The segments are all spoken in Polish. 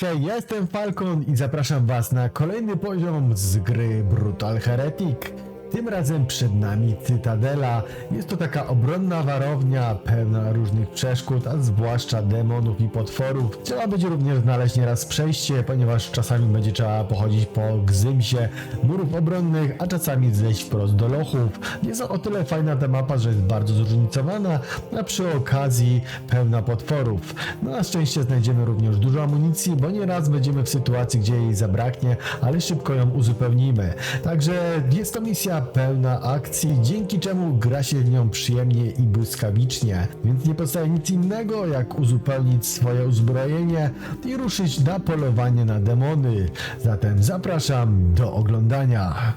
hej, jestem Falcon i zapraszam was na kolejny poziom z gry Brutal Heretic. Tym razem przed nami Cytadela. Jest to taka obronna warownia pełna różnych przeszkód, a zwłaszcza demonów i potworów. Trzeba będzie również znaleźć nieraz przejście, ponieważ czasami będzie trzeba pochodzić po gzymsie murów obronnych, a czasami zejść wprost do lochów. Jest o tyle fajna ta mapa, że jest bardzo zróżnicowana, a przy okazji pełna potworów. No, na szczęście znajdziemy również dużo amunicji, bo nieraz będziemy w sytuacji, gdzie jej zabraknie, ale szybko ją uzupełnimy. Także jest to misja pełna akcji, dzięki czemu gra się w nią przyjemnie i błyskawicznie. Więc nie pozostaje nic innego, jak uzupełnić swoje uzbrojenie i ruszyć na polowanie na demony. Zatem zapraszam do oglądania.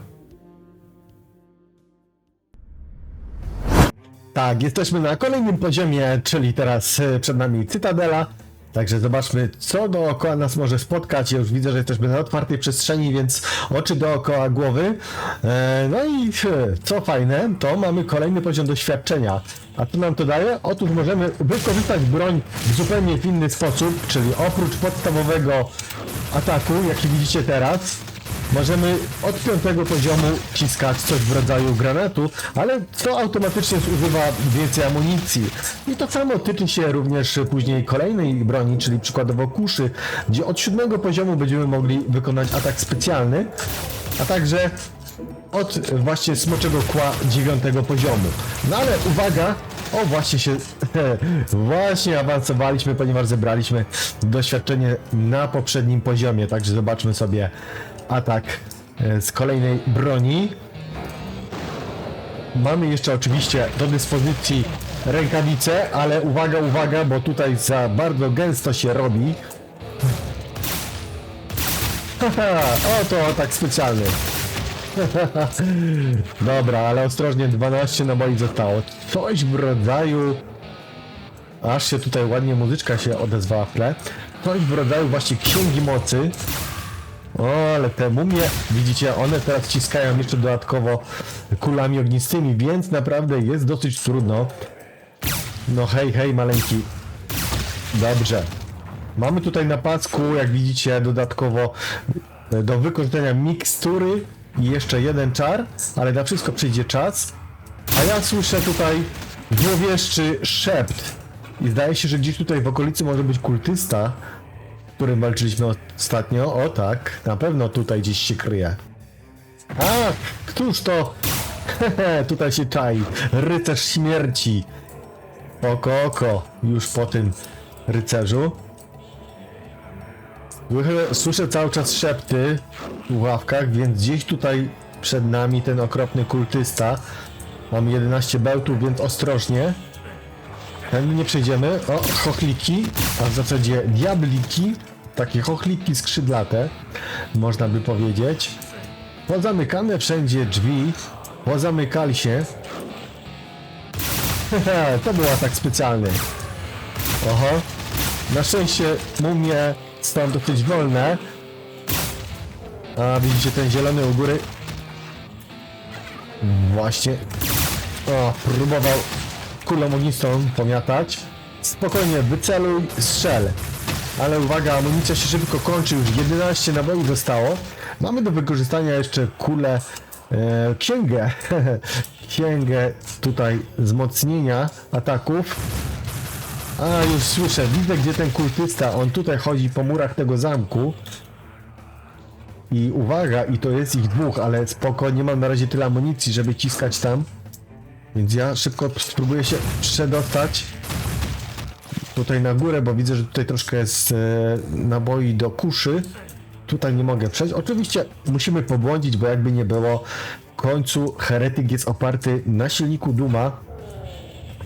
Tak, jesteśmy na kolejnym poziomie, czyli teraz e, przed nami Cytadela. Także zobaczmy, co dookoła nas może spotkać. Ja już widzę, że jesteśmy na otwartej przestrzeni, więc oczy dookoła głowy. E, no i co fajne, to mamy kolejny poziom doświadczenia. A co nam to daje? Otóż możemy wykorzystać broń w zupełnie inny sposób, czyli oprócz podstawowego ataku, jaki widzicie teraz, Możemy od piątego poziomu ciskać coś w rodzaju granatu, ale to automatycznie zużywa więcej amunicji. I to samo tyczy się również później kolejnej broni, czyli przykładowo kuszy, gdzie od siódmego poziomu będziemy mogli wykonać atak specjalny, a także od właśnie smoczego kła dziewiątego poziomu. No ale uwaga, o właśnie się, właśnie awansowaliśmy, ponieważ zebraliśmy doświadczenie na poprzednim poziomie, także zobaczmy sobie atak e, z kolejnej broni. Mamy jeszcze oczywiście do dyspozycji rękawice, ale uwaga, uwaga, bo tutaj za bardzo gęsto się robi. Haha, oto atak specjalny. Dobra, ale ostrożnie, 12 naboi zostało. Coś w rodzaju... Aż się tutaj ładnie muzyczka się odezwała w tle. Coś w rodzaju właśnie księgi mocy. O, ale te mumie, widzicie, one teraz ciskają jeszcze dodatkowo kulami ognistymi, więc naprawdę jest dosyć trudno. No hej, hej, maleńki. Dobrze. Mamy tutaj na pasku, jak widzicie, dodatkowo e, do wykorzystania mikstury i jeszcze jeden czar, ale na wszystko przyjdzie czas. A ja słyszę tutaj złowieszczy szept. I zdaje się, że gdzieś tutaj w okolicy może być kultysta, którym walczyliśmy ostatnio. O tak, na pewno tutaj gdzieś się kryje. A, któż to? Hehe, tutaj się czai. Rycerz śmierci. Oko, oko. Już po tym rycerzu. Słyszę, cały czas szepty w ławkach, więc gdzieś tutaj przed nami ten okropny kultysta. Mamy 11 bełtów, więc ostrożnie. Tędy nie przejdziemy. O, chochliki, a w zasadzie diabliki. Takie chochliki skrzydlate, można by powiedzieć. Pozamykane wszędzie drzwi. Pozamykali się. To był atak specjalny. Oho. Na szczęście mumie są dosyć wolne. A widzicie ten zielony u góry? Właśnie. O, próbował kulą ognistą pomiatać. Spokojnie, wyceluj, strzel. Ale uwaga, amunicja się szybko kończy, już 11 naboi zostało. Mamy do wykorzystania jeszcze kulę, e, księgę, księgę tutaj wzmocnienia ataków. A, już słyszę, widzę gdzie ten kultysta, on tutaj chodzi po murach tego zamku. I uwaga, i to jest ich dwóch, ale spoko, nie mam na razie tyle amunicji, żeby ciskać tam. Więc ja szybko spróbuję się przedostać tutaj na górę, bo widzę, że tutaj troszkę jest e, naboi do kuszy. Tutaj nie mogę przejść. Oczywiście musimy pobłądzić, bo jakby nie było, w końcu heretyk jest oparty na silniku Duma.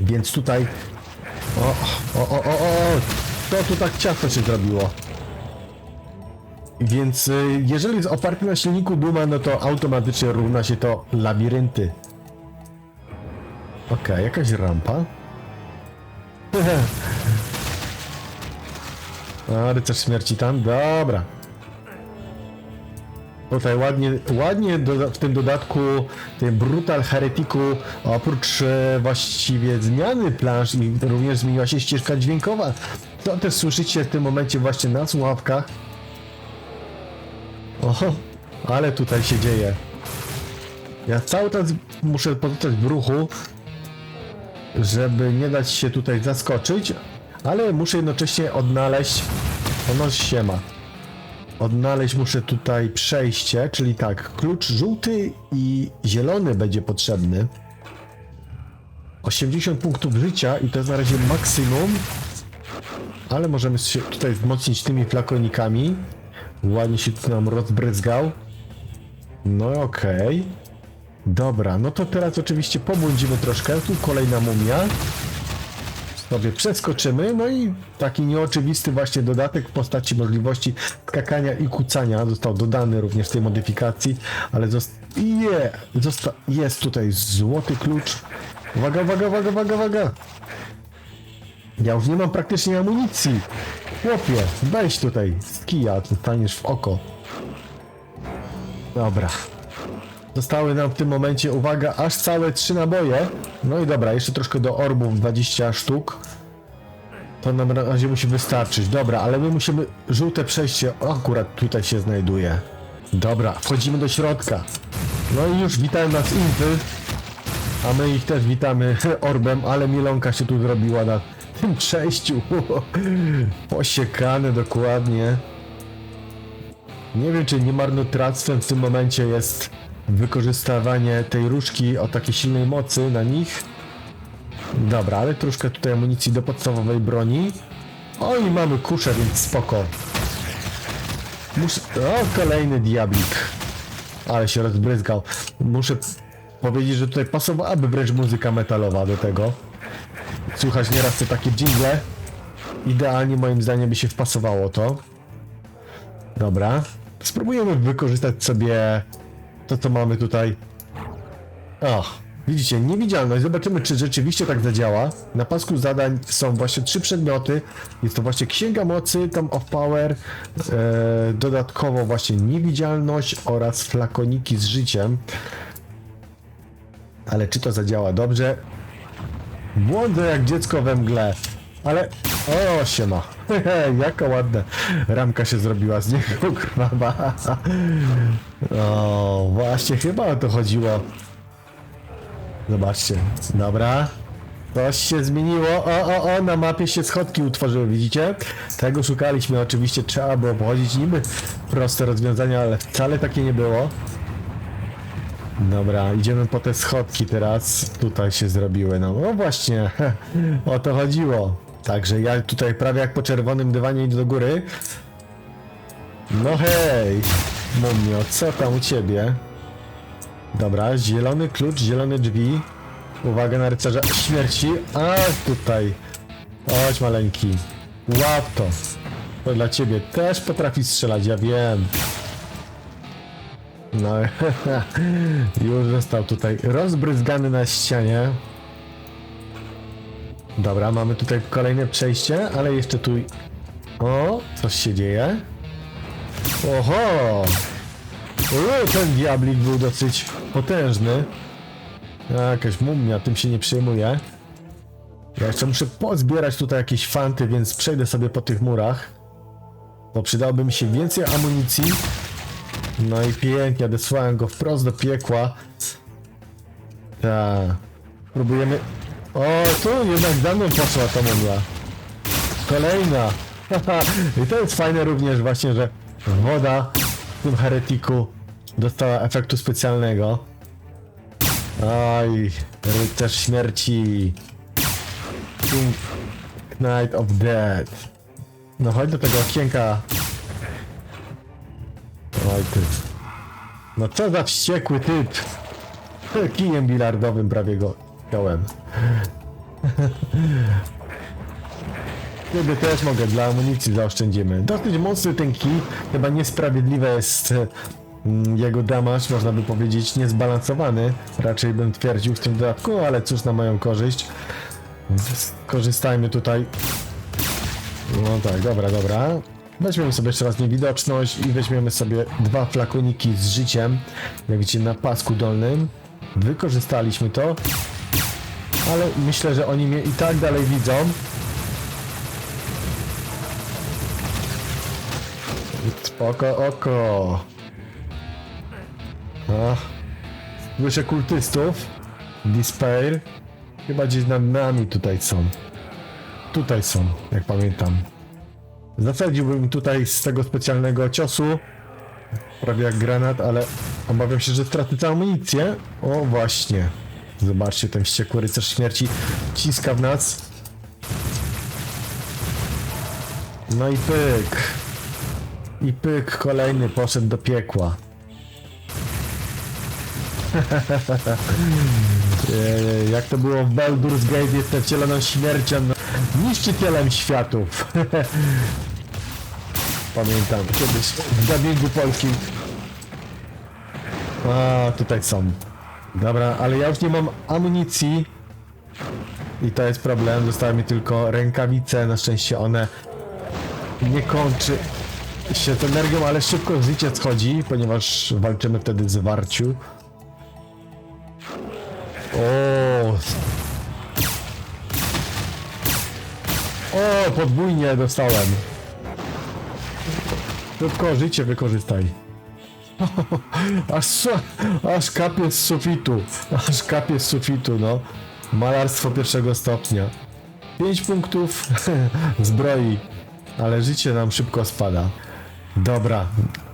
Więc tutaj... O, o, o, o, o, to tu tak ciasto się zrobiło. Więc y, jeżeli jest oparty na silniku Duma, no to automatycznie równa się to labirynty. Okej, jakaś rampa. A, rycerz śmierci tam, dobra. Tutaj ładnie, ładnie doda- w tym dodatku, tym Brutal Heretiku, oprócz e, właściwie zmiany plansz i również zmieniła się ścieżka dźwiękowa. To też słyszycie w tym momencie właśnie na słuchawkach. Oho, ale tutaj się dzieje. Ja cały czas muszę pozostać w ruchu, żeby nie dać się tutaj zaskoczyć, ale muszę jednocześnie odnaleźć. Ono się ma. Odnaleźć muszę tutaj przejście, czyli tak, klucz żółty i zielony będzie potrzebny. 80 punktów życia i to jest na razie maksimum. Ale możemy się tutaj wzmocnić tymi flakonikami. Ładnie się tu nam rozbryzgał. No okej. Dobra, no to teraz oczywiście pobłądzimy troszkę. Tu kolejna mumia. Sobie przeskoczymy. No i taki nieoczywisty właśnie dodatek w postaci możliwości skakania i kucania został dodany również w tej modyfikacji. Ale zosta... jest tutaj złoty klucz. Uwaga, uwaga, uwaga, uwaga, uwaga. Ja już nie mam praktycznie amunicji. Chłopie, weź tutaj z kija, dostaniesz w oko. Dobra. Zostały nam w tym momencie, uwaga, aż całe trzy naboje. No i dobra, jeszcze troszkę do orbów, 20 sztuk. To nam na razie musi wystarczyć. Dobra, ale my musimy... Żółte przejście akurat tutaj się znajduje. Dobra, wchodzimy do środka. No i już witają nas infy. A my ich też witamy orbem, ale milonka się tu zrobiła na tym przejściu. Posiekane dokładnie. Nie wiem, czy nie marnotrawstwem w tym momencie jest wykorzystywanie tej różki o takiej silnej mocy na nich. Dobra, ale troszkę tutaj amunicji do podstawowej broni. O i mamy kuszę, więc spoko. Muszę... O, kolejny diablik. Ale się rozbryzgał. Muszę powiedzieć, że tutaj pasowałaby wręcz muzyka metalowa do tego. Słuchać nieraz te takie jingle. Idealnie moim zdaniem by się wpasowało to. Dobra. Spróbujemy wykorzystać sobie to, co mamy tutaj. O, widzicie, niewidzialność. Zobaczymy, czy rzeczywiście tak zadziała. Na pasku zadań są właśnie trzy przedmioty. Jest to właśnie Księga Mocy, Tom of Power, e, dodatkowo właśnie niewidzialność oraz flakoniki z życiem. Ale czy to zadziała dobrze? Błądzę jak dziecko we mgle. Ale... O, siema. Jaka ładna ramka się zrobiła z niego, krwawa. O, właśnie, chyba o to chodziło. Zobaczcie. Dobra. Coś się zmieniło. O, o, o, na mapie się schodki utworzyły, widzicie? Tego szukaliśmy. Oczywiście trzeba było pochodzić niby proste rozwiązania, ale wcale takie nie było. Dobra, idziemy po te schodki teraz. Tutaj się zrobiły. No, no właśnie, o to chodziło. Także ja tutaj prawie jak po czerwonym dywanie idę do góry. No hej, mumio, co tam u ciebie? Dobra, zielony klucz, zielone drzwi. Uwaga na rycerza śmierci. A tutaj. Chodź maleńki. Łap to. To dla ciebie też potrafi strzelać, ja wiem. No, już został tutaj rozbryzgany na ścianie. Dobra, mamy tutaj kolejne przejście, ale jeszcze tu... O, coś się dzieje. Oho! Ten diablik był dosyć potężny. Jakaś mumia, tym się nie przejmuje. Ja jeszcze muszę pozbierać tutaj jakieś fanty, więc przejdę sobie po tych murach. Bo przydałoby mi się więcej amunicji. No i pięknie, odesłałem go wprost do piekła. Tak. Próbujemy... O, tu jednak za mną poszła ta mumia. Kolejna. I to jest fajne również właśnie, że woda w tym heretiku dostała efektu specjalnego. Oj, rycerz śmierci. King Knight of Death. No chodź do tego okienka. Oj ty. No co za wściekły typ. Kijem bilardowym prawie go wziąłem. Ciebie też mogę, dla amunicji zaoszczędzimy. Dosyć mocny ten kij, chyba niesprawiedliwe jest mm, jego damage, można by powiedzieć niezbalansowany. Raczej bym twierdził w tym dodatku, ale cóż na moją korzyść. Korzystajmy tutaj. No tak, dobra, dobra. Weźmiemy sobie jeszcze raz niewidoczność i weźmiemy sobie dwa flakoniki z życiem, jak widzicie na pasku dolnym. Wykorzystaliśmy to, ale myślę, że oni mnie i tak dalej widzą. Spoko oko. O, słyszę kultystów. Despair. Chyba gdzieś nad nami tutaj są. Tutaj są, jak pamiętam. Zasadziłbym tutaj z tego specjalnego ciosu. Prawie jak granat, ale obawiam się, że stracę całą amunicję. O, właśnie. Zobaczcie, ten wściekły rycerz śmierci ciska w nas. No i pyk. I pyk kolejny poszedł do piekła. Jak to było w Baldur's Gate, jestem wcieloną śmiercią, no, niszczycielem światów. Pamiętam kiedyś w dubbingu polskim. A, tutaj są. Dobra, ale ja już nie mam amunicji. I to jest problem, zostały mi tylko rękawice, na szczęście one nie kończy się z energią, ale szybko życie schodzi, ponieważ walczymy wtedy z warciu. O! O, podwójnie dostałem. Szybko życie wykorzystaj. Aż, aż kapie z sufitu. Aż kapie z sufitu, no. Malarstwo pierwszego stopnia. 5 punktów zbroi, ale życie nam szybko spada. Dobra,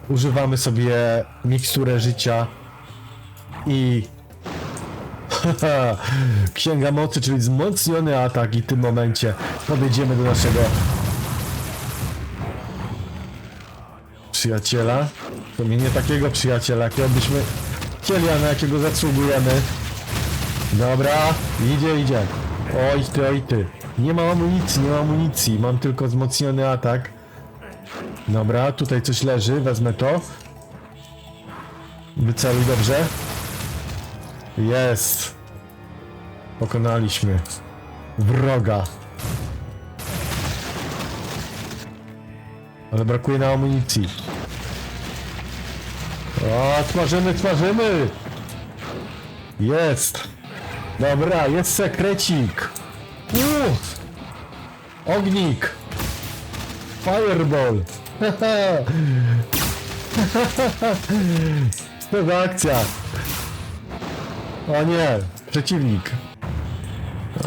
używamy sobie miksturę życia i Księga mocy, czyli wzmocniony atak i w tym momencie podejdziemy do naszego przyjaciela. To mnie nie takiego przyjaciela, jakiego byśmy chcieli, a na jakiego zasługujemy. Dobra, idzie, idzie. Oj ty, oj ty. Nie mam amunicji, nie mam amunicji. Mam tylko wzmocniony atak. Dobra, tutaj coś leży, wezmę to. Wyceluj dobrze. Jest. Pokonaliśmy. Wroga. Ale brakuje nam amunicji. O, tworzymy, tworzymy! Jest! Dobra, jest sekrecik! Uff! Ognik! Fireball! To za akcja! O nie, przeciwnik.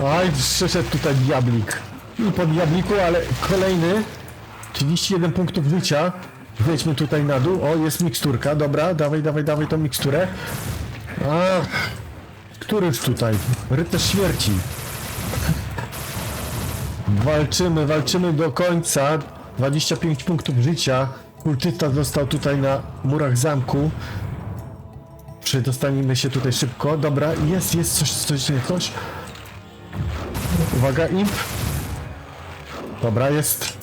Oj, przyszedł tutaj diablik. I po diabliku, ale kolejny. 31 punktów życia. Wejdźmy tutaj na dół. O, jest miksturka, dobra, dawaj, dawaj, dawaj tą miksturę. Ach, któryż tutaj? Rycerz śmierci. Walczymy, walczymy do końca. 25 punktów życia. Kultysta został tutaj na murach zamku. Przedostanimy się tutaj szybko. Dobra, jest, jest coś, coś, nie coś. Uwaga, imp. Dobra, jest.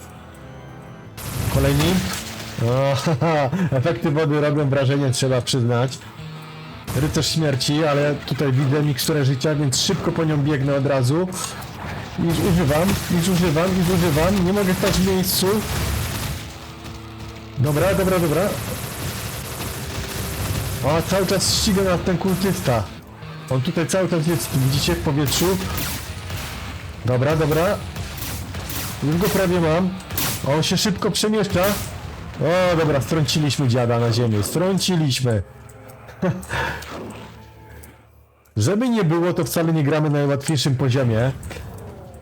Kolejny imp. O, haha, efekty wody robią wrażenie, trzeba przyznać. Rycerz śmierci, ale tutaj widzę miksturę życia, więc szybko po nią biegnę od razu. Już używam, już używam, już używam. Nie mogę stać w miejscu. Dobra, dobra, dobra. O, cały czas ściga nas ten kultysta. On tutaj cały czas jest, widzicie, w powietrzu. Dobra, dobra. Już go prawie mam. On się szybko przemieszcza. O, dobra, strąciliśmy dziada na ziemię. Strąciliśmy. Żeby nie było, to wcale nie gramy na najłatwiejszym poziomie.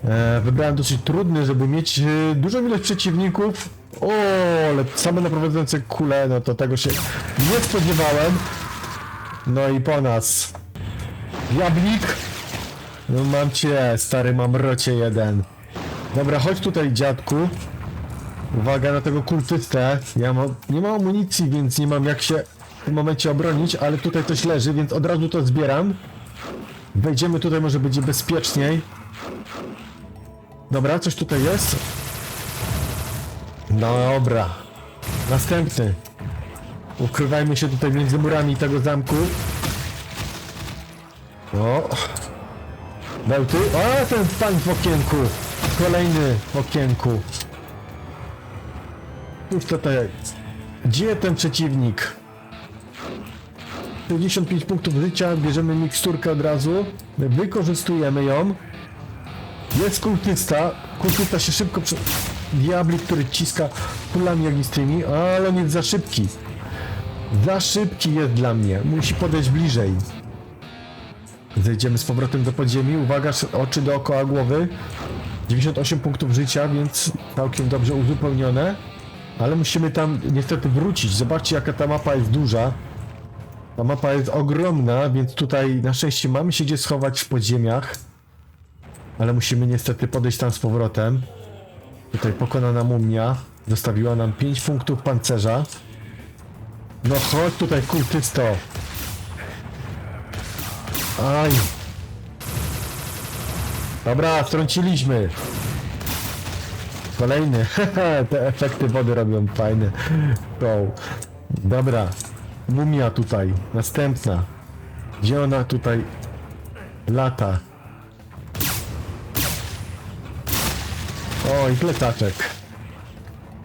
E, wybrałem dosyć trudny, żeby mieć e, dużą ilość przeciwników. O, ale same naprowadzające kule, no to tego się nie spodziewałem. No i po nas. Diablik. No mam cię, stary mamrocie jeden. Dobra, chodź tutaj, dziadku. Uwaga na tego kultystę. Ja mam, nie mam amunicji, więc nie mam jak się w tym momencie obronić, ale tutaj coś leży, więc od razu to zbieram. Wejdziemy tutaj, może będzie bezpieczniej. Dobra, coś tutaj jest. Dobra. Następny. Ukrywajmy się tutaj między murami tego zamku. O. Bełty. O, ten pan w okienku. Kolejny w okienku. Już tutaj. Gdzie ten przeciwnik? 55 punktów życia, bierzemy miksturkę od razu. Wykorzystujemy ją. Jest kultysta. Kultysta się szybko prze... Diabli, który ciska kulami ognistymi, ale nie jest za szybki. Za szybki jest dla mnie. Musi podejść bliżej. Zejdziemy z powrotem do podziemi. Uwaga, oczy dookoła głowy. 98 punktów życia, więc całkiem dobrze uzupełnione. Ale musimy tam niestety wrócić. Zobaczcie, jaka ta mapa jest duża. Ta mapa jest ogromna, więc tutaj na szczęście mamy się gdzie schować w podziemiach. Ale musimy niestety podejść tam z powrotem. Tutaj pokonana mumia. Zostawiła nam 5 punktów pancerza. No chodź tutaj, kultysto. Aj. Dobra, strąciliśmy. Kolejny. Te efekty wody robią fajne. Show. Dobra. Mumia tutaj. Następna. Gdzie ona tutaj lata? O, i plecaczek.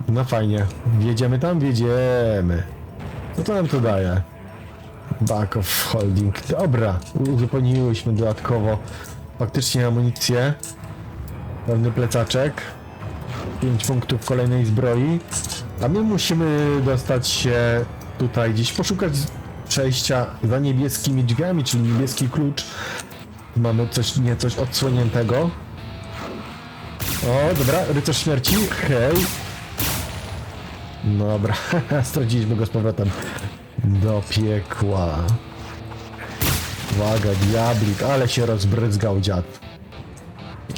No fajnie. Wjedziemy tam? Wjedziemy. Co to nam to daje? Back of holding. Dobra, uzupełniłyśmy dodatkowo faktycznie amunicję. Pewny plecaczek. 5 punktów kolejnej zbroi. A my musimy dostać się tutaj gdzieś, poszukać przejścia za niebieskimi drzwiami, czyli niebieski klucz. Mamy coś, nie coś odsłoniętego. O, dobra, rycerz śmierci. Hej. No dobra, straciliśmy go z powrotem. Do piekła. Uwaga, diablik, ale się rozbryzgał dziad.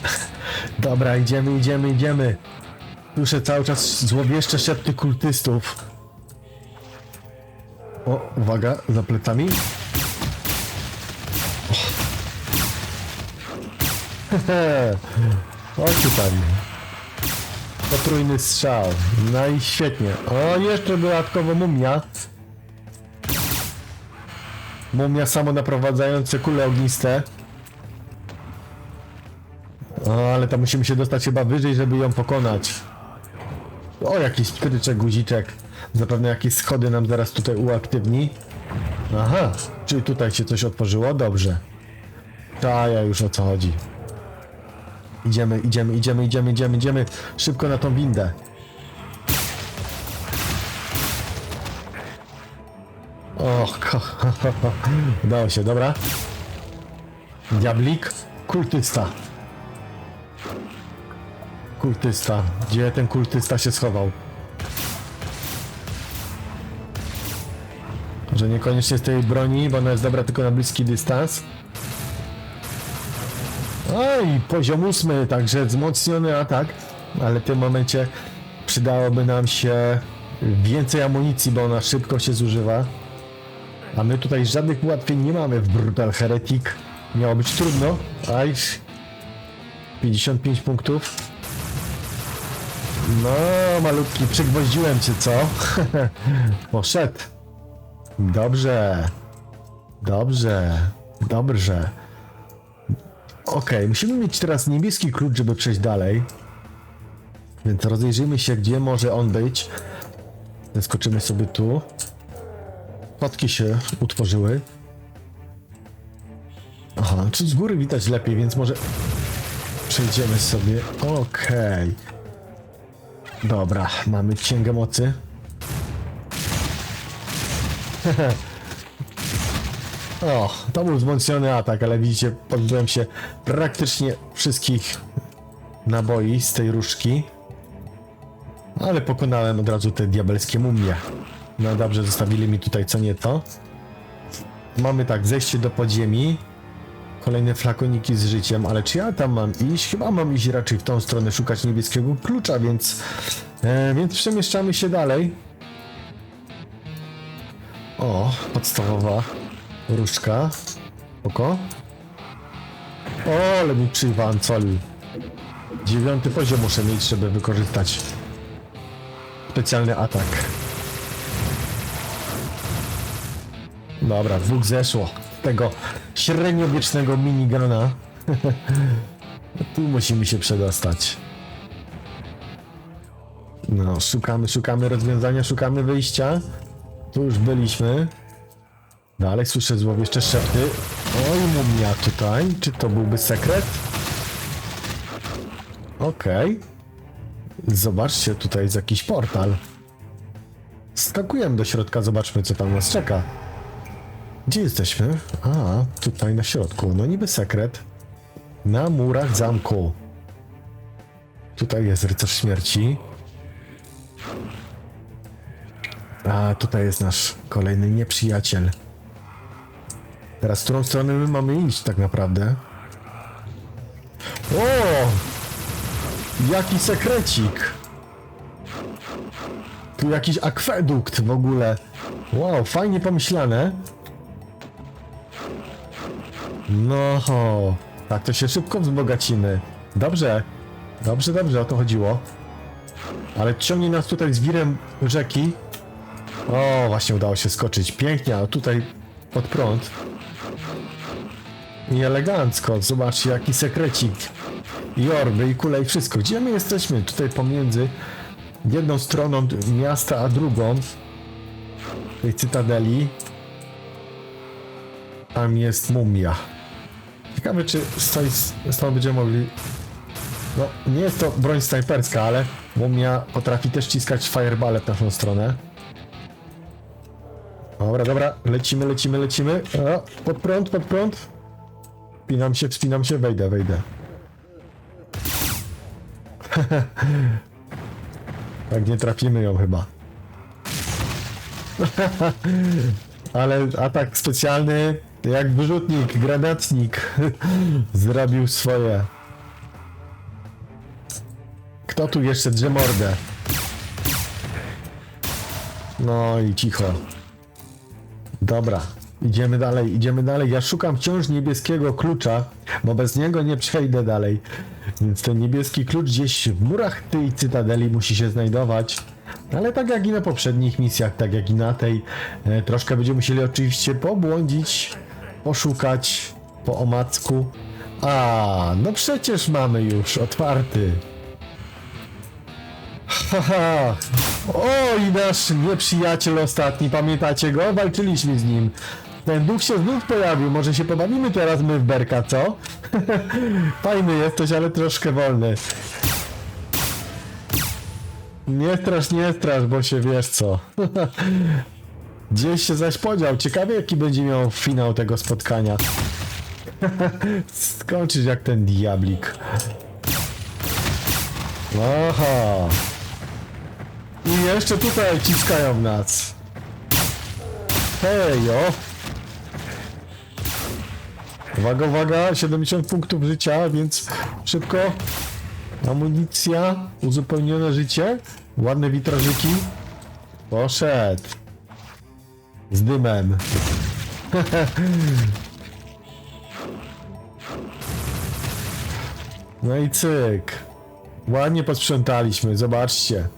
Dobra, idziemy, idziemy, idziemy. Słyszę cały czas złowieszcze szepty kultystów. O, uwaga, za plecami. Chodź tutaj. Potrójny strzał. No i świetnie. O, jeszcze dodatkowo mumia. Mumia samo naprowadzające kule ogniste. O, ale tam musimy się dostać chyba wyżej, żeby ją pokonać. O, jakiś pstryczek, guziczek. Zapewne jakieś schody nam zaraz tutaj uaktywni. Aha, czyli tutaj się coś otworzyło? Dobrze. Ta, ja już o co chodzi. Idziemy, idziemy, idziemy, idziemy, idziemy, idziemy. Szybko na tą windę. Och, udało się, dobra. Diablik, kultysta. Kultysta. Gdzie ten kultysta się schował? Że niekoniecznie z tej broni, bo ona jest dobra tylko na bliski dystans. Oj, poziom ósmy, także wzmocniony atak, ale w tym momencie przydałoby nam się więcej amunicji, bo ona szybko się zużywa. A my tutaj żadnych ułatwień nie mamy w Brutal Heretic. Miało być trudno. Aj, 55 punktów. No, malutki, przygwoździłem cię, co? Poszedł. Dobrze. Dobrze. Dobrze. Okej, musimy mieć teraz niebieski klucz, żeby przejść dalej. Więc rozejrzyjmy się, gdzie może on być. Zeskoczymy sobie tu. Kotki się utworzyły. Aha, czy z góry widać lepiej, więc może przejdziemy sobie. Okej. Dobra, mamy księgę mocy. O, to był wzmocniony atak, ale widzicie, pozbyłem się praktycznie wszystkich naboi z tej różki. Ale pokonałem od razu te diabelskie mumie. No dobrze, zostawili mi tutaj co nieco. Mamy tak, zejście do podziemi. Kolejne flakoniki z życiem, ale czy ja tam mam iść? Chyba mam iść raczej w tą stronę, szukać niebieskiego klucza, więc... E, więc przemieszczamy się dalej. O, podstawowa różdżka. Oko. O, ale mi przywałcolił. Dziewiąty poziom muszę mieć, żeby wykorzystać specjalny atak. Dobra, dwóch zeszło. Tego średniowiecznego minigrona. tu musimy się przedostać. No, szukamy, szukamy rozwiązania, szukamy wyjścia. Tu już byliśmy. Dalej słyszę złowieszcze szepty. Oj, mumia tutaj. Czy to byłby sekret? Okej. Zobaczcie, tutaj jest jakiś portal. skakujemy do środka, zobaczmy co tam nas czeka. Gdzie jesteśmy? A, tutaj na środku. No niby sekret. Na murach zamku. Tutaj jest rycerz śmierci. A tutaj jest nasz kolejny nieprzyjaciel. Teraz w którą stronę my mamy iść tak naprawdę? O! Jaki sekrecik! Tu jakiś akwedukt w ogóle. Wow, fajnie pomyślane. No, tak to się szybko wzbogacimy. Dobrze, dobrze, dobrze, o to chodziło. Ale ciągnie nas tutaj z wirem rzeki. O, właśnie udało się skoczyć. Pięknie, a tutaj pod prąd. I elegancko. Zobaczcie, jaki sekrecik. I orby, i kule, i wszystko. Gdzie my jesteśmy? Tutaj pomiędzy jedną stroną miasta, a drugą tej cytadeli. Tam jest mumia. Ciekawe, czy stąd, stąd będziemy mogli... No, nie jest to broń snajperska, ale mumia potrafi też ciskać fireball w naszą stronę. Dobra, dobra, lecimy, lecimy, lecimy. O, pod prąd, pod prąd. Wspinam się, wspinam się, wejdę, wejdę. tak nie trafimy ją chyba. Ale atak specjalny, jak wyrzutnik, granatnik, zrobił swoje. Kto tu jeszcze drze mordę? No i cicho. Dobra, idziemy dalej, idziemy dalej. Ja szukam wciąż niebieskiego klucza, bo bez niego nie przejdę dalej. Więc ten niebieski klucz gdzieś w murach tej cytadeli musi się znajdować. Ale tak jak i na poprzednich misjach, tak jak i na tej, e, troszkę będziemy musieli oczywiście pobłądzić, poszukać po omacku. A, no przecież mamy już otwarty. Haha. O, i nasz nieprzyjaciel ostatni, pamiętacie go? Walczyliśmy z nim. Ten duch się znów pojawił, może się pobawimy teraz my w berka, co? Fajny jesteś, ale troszkę wolny. Nie strasz, nie strasz, bo się wiesz co. Gdzieś się zaś podział. Ciekawie jaki będzie miał finał tego spotkania. Skończyć jak ten diablik. Aha. I jeszcze tutaj ciskają nas. Hej, o. Uwaga, uwaga, 70 punktów życia, więc szybko. Amunicja, uzupełnione życie, ładne witrażyki. Poszedł. Z dymem. No i cyk. Ładnie posprzątaliśmy, zobaczcie.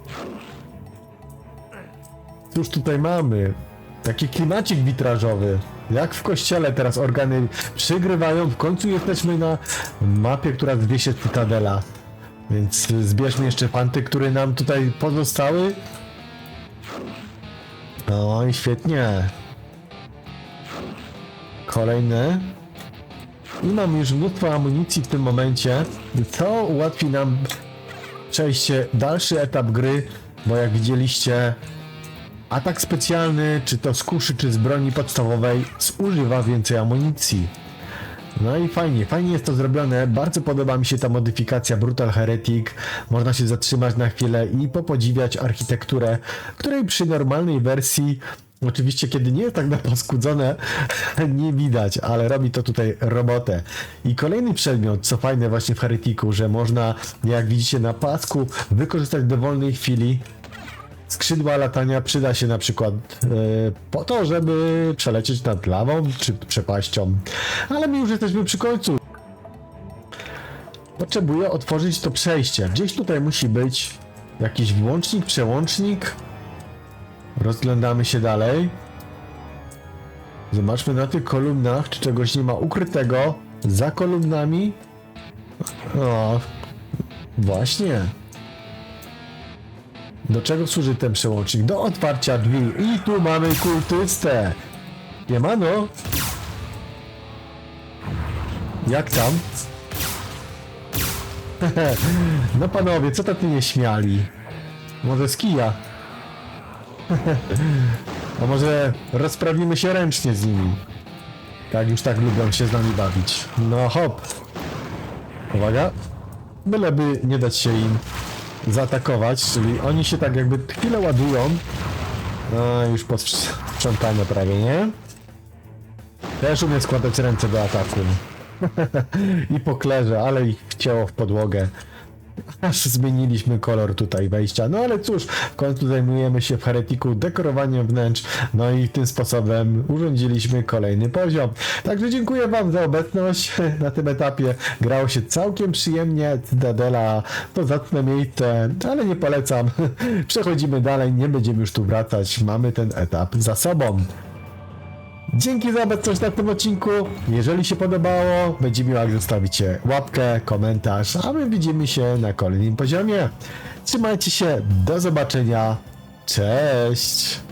Cóż tutaj mamy? Taki klimacik witrażowy. Jak w kościele teraz organy przygrywają. W końcu jesteśmy na mapie, która zwie się Cytadela. Więc zbierzmy jeszcze fanty, które nam tutaj pozostały. No i świetnie. Kolejne. I mam już mnóstwo amunicji w tym momencie, co ułatwi nam przejście dalszy etap gry, bo jak widzieliście, atak specjalny, czy to z kuszy, czy z broni podstawowej, zużywa więcej amunicji. No i fajnie, fajnie jest to zrobione. Bardzo podoba mi się ta modyfikacja Brutal Heretic. Można się zatrzymać na chwilę i popodziwiać architekturę, której przy normalnej wersji Oczywiście, kiedy nie jest tak napaskudzone, nie widać, ale robi to tutaj robotę. I kolejny przedmiot, co fajne właśnie w Heretiku, że można, jak widzicie na pasku, wykorzystać w dowolnej chwili skrzydła latania przyda się na przykład e, po to, żeby przelecieć nad lawą czy przepaścią. Ale my już jesteśmy przy końcu. Potrzebuję otworzyć to przejście. Gdzieś tutaj musi być jakiś włącznik, przełącznik. Rozglądamy się dalej. Zobaczmy na tych kolumnach, czy czegoś nie ma ukrytego za kolumnami. O, właśnie. Do czego służy ten przełącznik? Do otwarcia drzwi. I tu mamy kultystę. Siemano. Jak tam? no panowie, co to ty nie śmiali? Może z kija? A może rozprawimy się ręcznie z nimi? Tak, już tak lubią się z nami bawić. No hop. Uwaga. Byleby nie dać się im zaatakować, czyli oni się tak jakby chwilę ładują. No już posprzątane prawie, nie? Też umiem składać ręce do ataku. I po klerze, ale ich wcięło w podłogę. Aż zmieniliśmy kolor tutaj wejścia. No ale cóż, w końcu zajmujemy się w heretiku dekorowaniem wnętrz. No i tym sposobem urządziliśmy kolejny poziom. Także dziękuję Wam za obecność na tym etapie. Grało się całkiem przyjemnie. Cytadela to zacne miejsce, ale nie polecam. Przechodzimy dalej, nie będziemy już tu wracać. Mamy ten etap za sobą. Dzięki za obecność na tym odcinku. Jeżeli się podobało, będzie miło, jak zostawicie łapkę, komentarz, a my widzimy się na kolejnym poziomie. Trzymajcie się, do zobaczenia. Cześć!